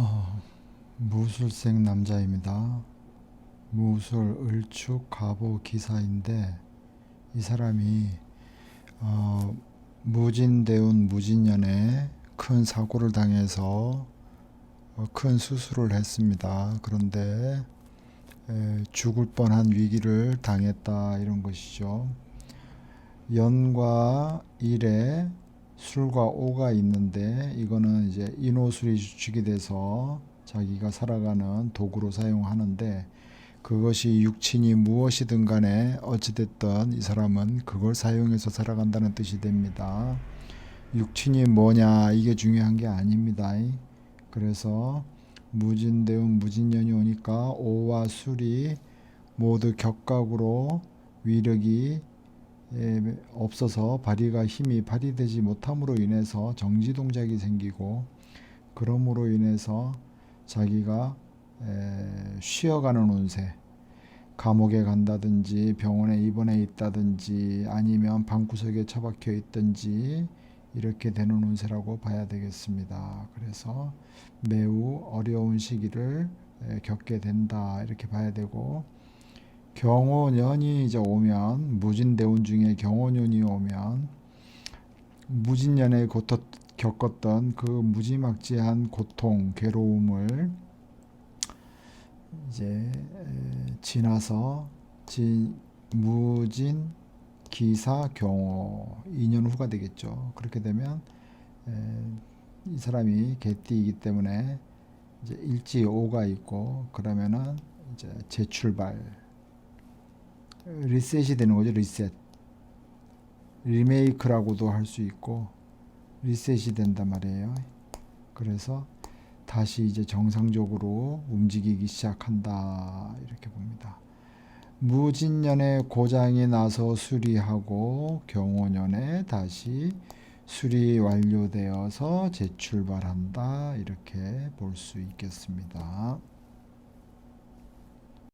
어, 무술생 남자입니다. 무술 을축 갑오 기사인데 이 사람이 어, 무진대운 무진년에 큰 사고를 당해서 어, 큰 수술을 했습니다. 그런데 에, 죽을 뻔한 위기를 당했다 이런 것이죠. 연과 일에 술과 오가 있는데 이거는 이제 인호술이 주축이 돼서 자기가 살아가는 도구로 사용하는데 그것이 육친이 무엇이든 간에 어찌됐든 이 사람은 그걸 사용해서 살아간다는 뜻이 됩니다. 육친이 뭐냐 이게 중요한 게 아닙니다. 그래서 무진대운 무진년이 오니까 오와 술이 모두 격각으로 위력이 예, 없어서 발휘가 힘이 발휘되지 못함으로 인해서 정지 동작이 생기고 그러므로 인해서 자기가 에, 쉬어가는 운세 감옥에 간다든지 병원에 입원해 있다든지 아니면 방구석에 처박혀 있든지 이렇게 되는 운세라고 봐야 되겠습니다. 그래서 매우 어려운 시기를 에, 겪게 된다 이렇게 봐야 되고 경호년이 이제 오면 무진대운 중에 경호년이 오면 무진년에 겪었던 그 무지막지한 고통, 괴로움을 이제 에, 지나서 지, 무진, 기사, 경호 2년 후가 되겠죠. 그렇게 되면 에, 이 사람이 개띠이기 때문에 이제 일지 오가 있고 그러면은 이제 재출발 리셋이 되는 거죠. 리셋. 리메이크라고도 할 수 있고 리셋이 된단 말이에요. 그래서 다시 이제 정상적으로 움직이기 시작한다 이렇게 봅니다. 무진년에 고장이 나서 수리하고 경호년에 다시 수리 완료되어서 재출발한다 이렇게 볼 수 있겠습니다.